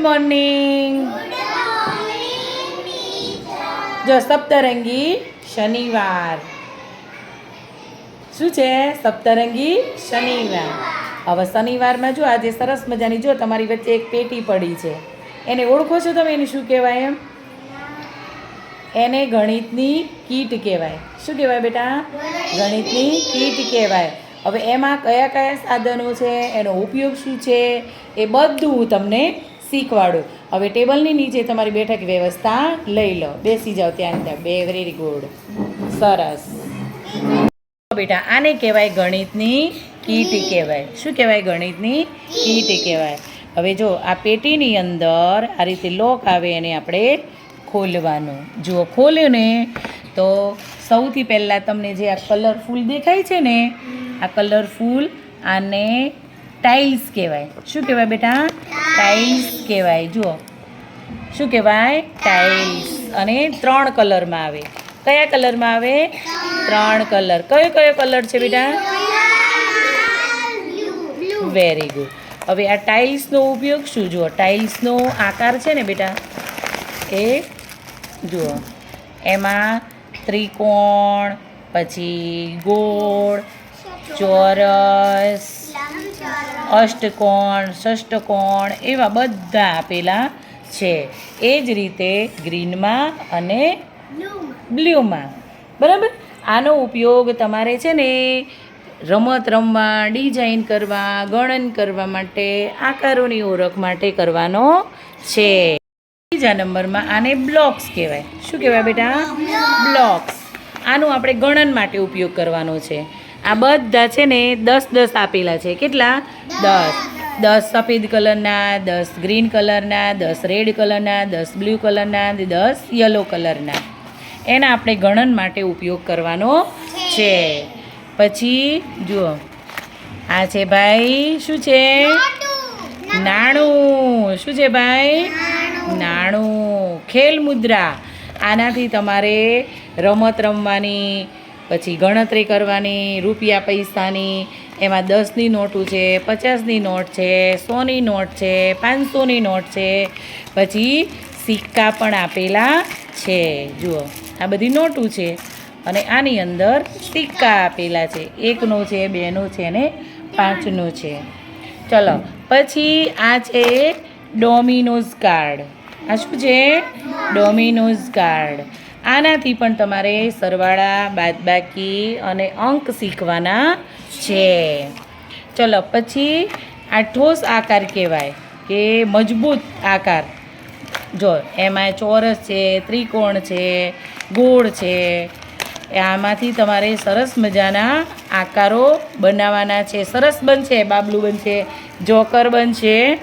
Morning જો સપ્તરંગી શનિવાર. શું છે? સપ્તરંગી શનિવાર. હવે શનિવારમાં જો આજે સરસ મજાની જો તમારી વચ્ચે એક પેટી પડી છે. એને ઓળખો છો તમે? એને શું કહેવાય એમ? એને ગણિતની કીટ કહેવાય. શું કહેવાય બેટા? ગણિતની કીટ કહેવાય. હવે એમાં કયા કયા સાધનો છે? એનો ઉપયોગ શું છે? એ બધું હું તમને શીખવાડું. હવે ટેબલની નીચે તમારી બેઠક વ્યવસ્થા લઈ લો. બેસી જાઓ ત્યાં ત્યાં. બે વેરી ગુડ સરસ બેટા, આને કહેવાય ગણિતની કીટ કહેવાય. શું કહેવાય ગણિતની કીટ કહેવાય? હવે જો, આ પેટીની અંદર આ રીતે લોક આવે એને આપણે ખોલવાનું. જુઓ ખોલ્યું ને તો સૌથી પહેલાં તમને જે આ કલરફુલ દેખાય છે ને, આ કલરફુલ આને ટાઇલ્સ કહેવાય. શું કહેવાય બેટા? ટાઇલ્સ કહેવાય. જુઓ. શું કહેવાય? ટાઇલ્સ અને ત્રણ કલરમાં આવે. કયા કલરમાં આવે? ત્રણ કલર. કયો કયો કલર છે બેટા? વેરી ગુડ હવે આ ટાઇલ્સનો ઉપયોગ શું? જુઓ ટાઇલ્સનો આકાર છે ને બેટા? એ જુઓ. એમાં ત્રિકોણ, પછી ગોળ, ચોરસ અષ્ટકોણ ષષ્ટકોણ એવા બધા આપેલા છે. એ જ રીતે ગ્રીનમાં અને બ્લ્યુમાં બરાબર? આનો ઉપયોગ તમારે છે ને રમત રમવા ડિઝાઇન કરવા ગણન કરવા માટે આકારોની ઓળખ માટે કરવાનો છે. બીજા નંબરમાં આને બ્લોક્સ કહેવાય. શું કહેવાય બેટા? બ્લોક્સ. આનું આપણે ગણન માટે ઉપયોગ કરવાનો છે. આ બધા છે ને દસ દસ આપેલા છે. કેટલા? દસ. દસ સફેદ કલરના દસ ગ્રીન કલરના દસ રેડ કલરના દસ બ્લુ કલરના દસ યલો કલરના. એના આપણે ગણન માટે ઉપયોગ કરવાનો છે. પછી જુઓ. આ છે ભાઈ શું છે? નાણું શું છે ભાઈ? નાણું ખેલ મુદ્રા. આનાથી તમારે રમત રમવાની પછી ગણતરી કરવાની, રૂપિયા પૈસાની, એમાં દસની નોટું છે, પચાસની નોટ છે, સોની નોટ છે, પાંચસોની નોટ છે, પછી સિક્કા પણ આપેલા છે. જુઓ, આ બધી નોટું છે અને આની અંદર સિક્કા આપેલા છે. એકનો છે, બેનો છે ને પાંચનો છે. ચલો, પછી આ છે ડોમિનોઝ કાર્ડ. આ શું છે? Domino's card. આનાથી પણ તમારે સરવાળા બાદબાકી અને અંક શીખવાના છે. ચલો પછી આ ઠોસ આકાર કહેવાય કે મજબૂત આકાર. જો એમાં ચોરસ છે ત્રિકોણ છે ગોળ છે. આમાંથી તમારે સરસ મજાના આકારો બનાવવાના છે. સરસ બનશે બાબલું બનશે જોકર બનશે.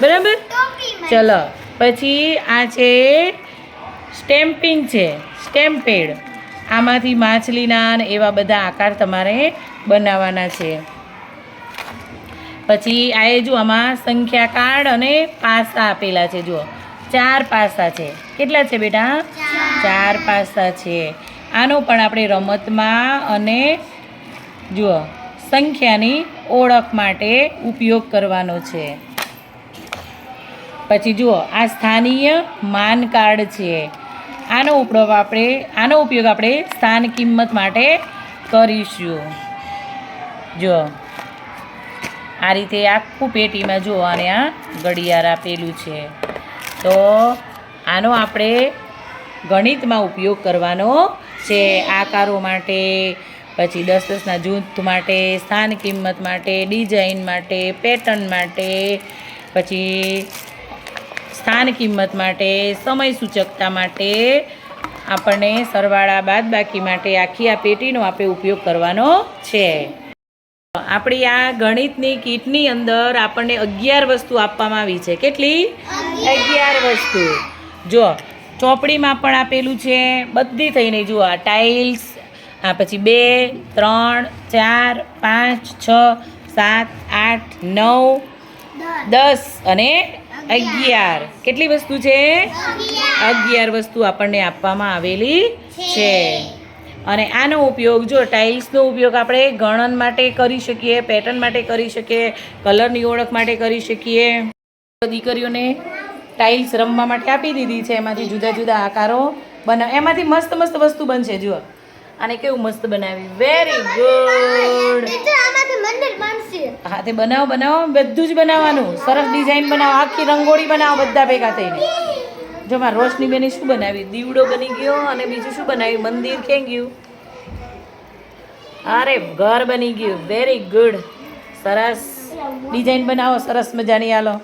બરાબર? ચલો પછી આ છે સ્ટેમ્પિંગ છે, સ્ટેમ્પેડ. આમાંથી માછલીના એવા બધા આકાર તમારે બનાવવાના છે. પછી આ જો આમાં સંખ્યા કાર્ડ અને પાસા આપેલા છે, જુઓ. ચાર પાસા છે. કેટલા છે બેટા? ચાર પાસા છે. આનો પણ આપણે રમતમાં અને જુઓ, સંખ્યાની ઓળખ માટે ઉપયોગ કરવાનો છે. પછી જુઓ, આ સ્થાનીય માન કાર્ડ છે. આનો ઉપયોગ આપણે, આનો ઉપયોગ આપણે સ્થાન કિંમત માટે કરીશું. જો, આ રીતે આખું પેટીમાં જુઓ, અને આ ઘડિયાળ આપેલું છે. તો આનો આપણે ગણિતમાં ઉપયોગ કરવાનો છે. આકારો માટે, પછી દસ દસના જૂથ માટે, સ્થાન કિંમત માટે, ડિઝાઇન માટે, પેટર્ન માટે, પછી સ્થાન કિંમત માટે, સમય સૂચકતા માટે, આપણને સરવાળા બાદબાકી માટે આખી આ પેટીનો આપણે ઉપયોગ કરવાનો છે. આપણી આ ગણિતની કીટની અંદર આપણને અગિયાર વસ્તુ આપવામાં આવી છે. કેટલી? અગિયાર વસ્તુ. જો ચોપડીમાં પણ આપેલું છે, બધી થઈને જુઓ આ ટાઇલ્સ, આ પછી બે, ત્રણ, ચાર, પાંચ, છ, સાત, આઠ, નવ, દસ અને અગિયાર. કેટલી વસ્તુ છે? અગિયાર વસ્તુ આપણને આપવામાં આવેલી છે. અને આનો ઉપયોગ જો ટાઇલ્સનો ઉપયોગ આપણે ગણન માટે કરી શકીએ, પેટર્ન માટે કરી શકીએ, કલરની ઓળખ માટે કરી શકીએ. દીકરીઓને ટાઇલ્સ રમવા માટે આપી દીધી છે. એમાંથી જુદા જુદા આકારો બનાવ એમાંથી મસ્ત મસ્ત વસ્તુ બનશે, જુઓ. અને કેવું મસ્ત બનાવી? વેરી ગુડ હા તે બનાવો બનાવો બધું જ બનાવવાનું. સરસ ડિઝાઇન બનાવો આખી રંગોળી બનાવો બધા ભેગા થઈને. જો મારા રોશની બેને શું બનાવી? દીવડો બની ગયો અને બીજું શું બનાવ્યું? મંદિર ક્યાં ગયું? અરે ઘર બની ગયું. વેરી ગુડ સરસ. ડિઝાઇન બનાવો સરસ મજાની હાલો.